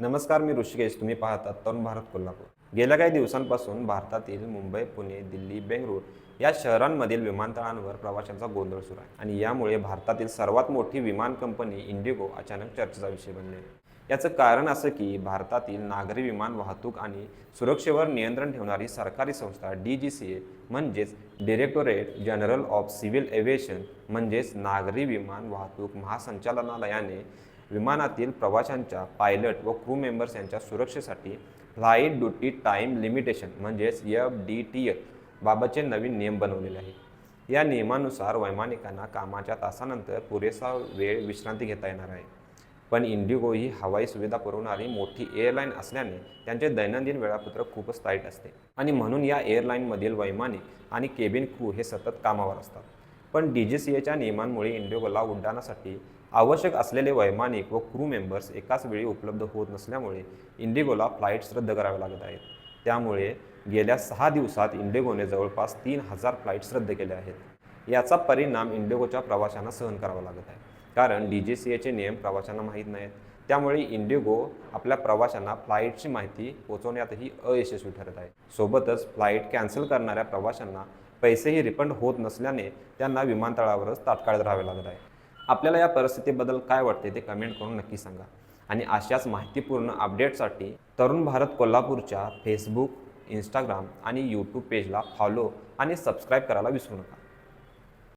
नमस्कार मी ऋषिकेश. तुम्ही पाहतात तरुण भारत कोल्हापूर. गेल्या काही दिवसांपासून भारतातील मुंबई पुणे दिल्ली बेंगळूर या शहरांमधील विमानतळांवर प्रवाशांचा गोंधळ सुरू आहे आणि यामुळे भारतातील सर्वात मोठी विमान कंपनी इंडिगो अचानक चर्चेचा विषय बनली. आहे याचं कारण असं की भारतातील नागरी विमान वाहतूक आणि सुरक्षेवर नियंत्रण ठेवणारी सरकारी संस्था डी जी सी ए म्हणजेच directorate general of civil aviation म्हणजेच नागरी विमान वाहतूक महासंचालनालयाने विमानातील प्रवाशांच्या पायलट व क्रू मेंबर्स यांच्या सुरक्षेसाठी फ्लाईट ड्युटी टाईम लिमिटेशन म्हणजेच एफ डी टी एल बाबतचे नवीन नियम बनवलेले आहेत. या नियमानुसार वैमानिकांना कामाच्या तासानंतर पुरेसा वेळ विश्रांती घेता येणार आहे. पण इंडिगो ही हवाई सुविधा पुरवणारी मोठी एअरलाईन असल्याने त्यांचे दैनंदिन वेळापत्रक खूपच टाईट असते. आणि म्हणून या एअरलाईनमधील वैमानिक आणि केबिन क्रू हे सतत कामावर असतात. पण डी जी सी एच्या नियमांमुळे इंडिगोला उड्डाणासाठी आवश्यक असलेले वैमानिक व क्रू मेंबर्स एकाच वेळी उपलब्ध होत नसल्यामुळे इंडिगोला फ्लाईट्स रद्द कराव्या लागत आहेत. त्यामुळे गेल्या सहा दिवसात इंडिगोने जवळपास तीन हजार फ्लाईट्स रद्द केल्या आहेत. याचा परिणाम इंडिगोच्या प्रवाशांना सहन करावा लागत आहे. कारण डी जी सी एचे नियम प्रवाशांना माहीत नाहीत. त्यामुळे इंडिगो आपल्या प्रवाशांना फ्लाईटची माहिती पोचवण्यातही अयशस्वी ठरत आहे. सोबतच फ्लाईट कॅन्सल करणाऱ्या प्रवाशांना पैसेही रिफंड होत नसल्याने त्यांना विमानतळावरच तात्काळ राहावे लागत आहे. आपल्याला या परिस्थितीबद्दल काय वाटते ते कमेंट करून नक्की सांगा. आणि अशाच माहितीपूर्ण अपडेटसाठी तरुण भारत कोल्हापूरच्या फेसबुक इंस्टाग्राम आणि यूट्यूब पेजला फॉलो आणि सबस्क्राईब करायला विसरू नका.